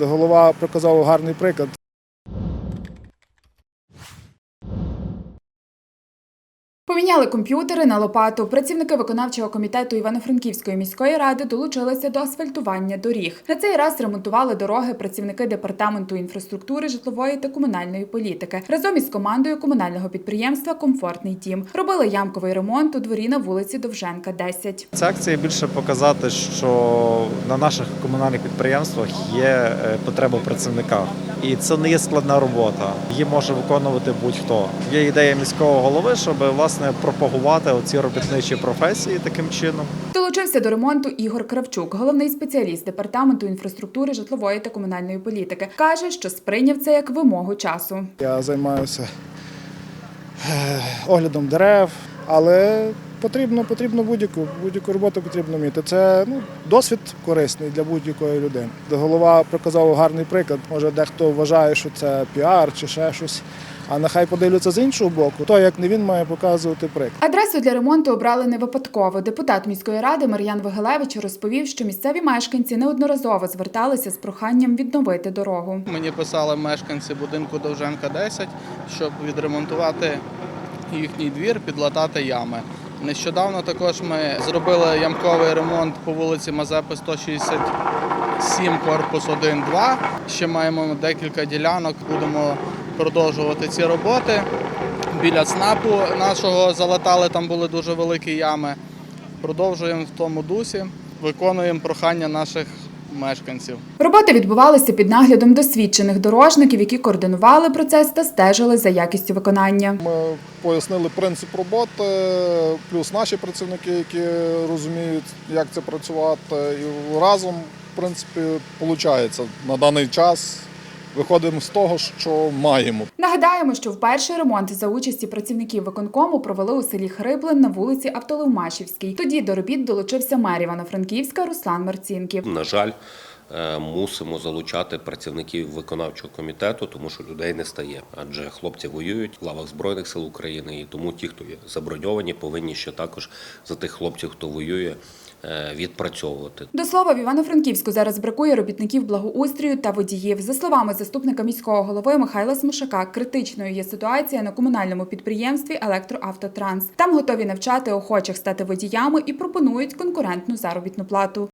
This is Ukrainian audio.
Голова показав гарний приклад. Поміняли комп'ютери на лопату. Працівники виконавчого комітету Івано-Франківської міської ради долучилися до асфальтування доріг. На цей раз ремонтували дороги працівники департаменту інфраструктури, житлової та комунальної політики разом із командою комунального підприємства Комфортний дім. Робили ямковий ремонт у дворі на вулиці Довженка, 10. Ця акція більше показати, що на наших комунальних підприємствах є е, потреба в працівниках. І це не є складна робота. Її може виконувати будь-хто. Є ідея міського голови, щоб власне пропагувати оці робітничі професії таким чином. Долучився до ремонту Ігор Кравчук, головний спеціаліст департаменту інфраструктури, житлової та комунальної політики. каже, що сприйняв це як вимогу часу. Я займаюся е, оглядом дерев, але потрібно, потрібно будь-яку, будь-яку роботу потрібно вміти. Це ну, досвід корисний для будь-якої людини. Голова показав гарний приклад. Може, дехто вважає, що це піар чи ще щось. А нехай подивляться з іншого боку, то як не він має показувати приклад. Адресу для ремонту обрали не випадково. Депутат міської ради Мар'ян Вигелевич розповів, що місцеві мешканці неодноразово зверталися з проханням відновити дорогу. Мені писали мешканці будинку Довженка 10, щоб відремонтувати їхній двір, підлатати ями. Нещодавно також ми зробили ямковий ремонт по вулиці Мазепи 167, корпус 1-2. Ще маємо декілька ділянок, будемо продовжувати ці роботи. Біля ЦНАПу нашого залатали, там були дуже великі ями. Продовжуємо в тому дусі, виконуємо прохання наших мешканців. Роботи відбувалися під наглядом досвідчених дорожників, які координували процес та стежили за якістю виконання. Ми пояснили принцип роботи, плюс наші працівники, які розуміють, як це працювати, і разом, в принципі, виходить на даний час. Виходимо з того, що маємо. Нагадаємо, що вперше ремонт за участі працівників виконкому провели у селі Хриплин на вулиці Автолевмашівській. Тоді до робіт долучився мер Івано-Франківська Руслан Марцінків. На жаль, е, мусимо залучати працівників виконавчого комітету, тому що людей не стає. Адже хлопці воюють в лавах Збройних сил України, і тому ті, хто є заброньовані, повинні ще також за тих хлопців, хто воює, відпрацьовувати. До слова, в Івано-Франківську зараз бракує робітників благоустрою та водіїв. За словами заступника міського голови Михайла Смушака, критичною є ситуація на комунальному підприємстві Електроавтотранс. Там готові навчати охочих стати водіями і пропонують конкурентну заробітну плату.